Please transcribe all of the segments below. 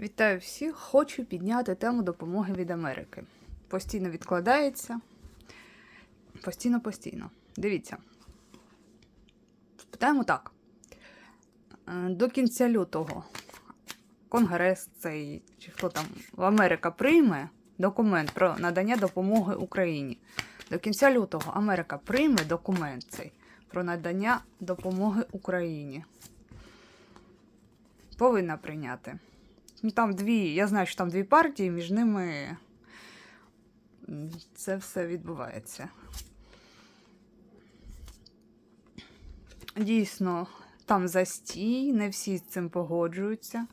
Вітаю всіх! Хочу підняти тему допомоги від Америки. Постійно відкладається. Постійно, постійно. Дивіться. Питаємо так. Е, До кінця лютого Конгрес цей, чи хто там в Америка прийме документ про надання допомоги Україні. До кінця лютого Америка прийме документ цей про надання допомоги Україні. Повинна прийняти. Ну, там дві, я знаю, що там дві партії, між ними це все відбувається. Дійсно, там застій, не всі з цим погоджуються.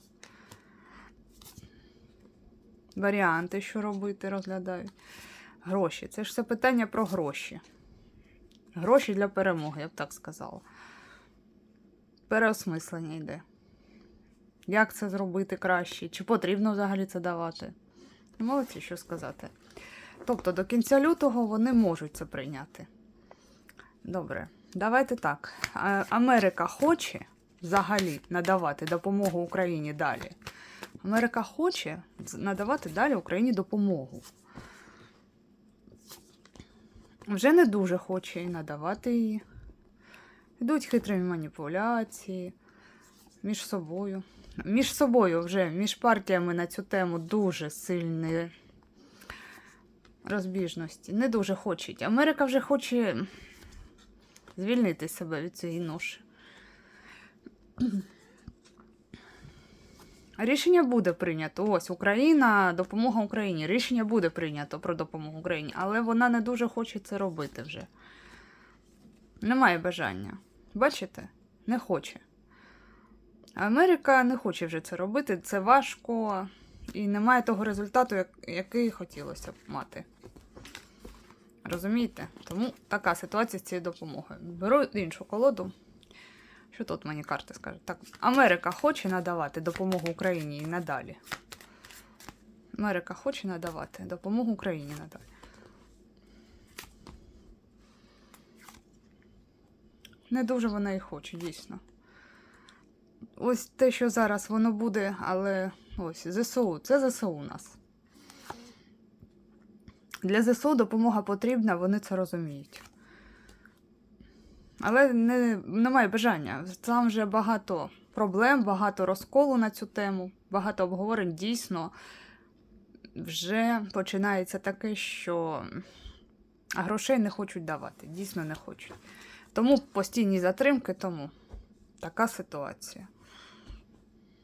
Варіанти, що робити, розглядають. Гроші. Це ж все питання про гроші. Гроші для перемоги, я б так сказала. Переосмислення йде. Як це зробити краще? Чи потрібно взагалі це давати? Молодці, що сказати. Тобто до кінця лютого вони можуть це прийняти. Добре, давайте так. Америка хоче взагалі надавати допомогу Україні далі. Америка хоче надавати далі Україні допомогу. Вже не дуже хоче надавати її. Йдуть хитрі маніпуляції між собою. Між собою вже, між партіями на цю тему дуже сильні розбіжності. Не дуже хочуть. Америка вже хоче звільнити себе від цієї ноші. Рішення буде прийнято. Ось Україна, допомога Україні. Рішення буде прийнято про допомогу Україні, але вона не дуже хоче це робити вже. Немає бажання. Бачите? Не хоче. Америка не хоче вже це робити, це важко і немає того результату, який хотілося б мати. Розумієте? Тому така ситуація з цією допомогою. Беру іншу колоду. Що тут мені карти скажуть? Так, Америка хоче надавати допомогу Україні і надалі. Америка хоче надавати допомогу Україні надалі. Не дуже вона і хоче, дійсно. Ось те, що зараз воно буде, але ось ЗСУ, це ЗСУ у нас. Для ЗСУ допомога потрібна, вони це розуміють. Але не, немає бажання. Там вже багато проблем, багато розколу на цю тему, багато обговорень. Дійсно, вже починається таке, що грошей не хочуть давати. Дійсно не хочуть. Тому постійні затримки, тому така ситуація.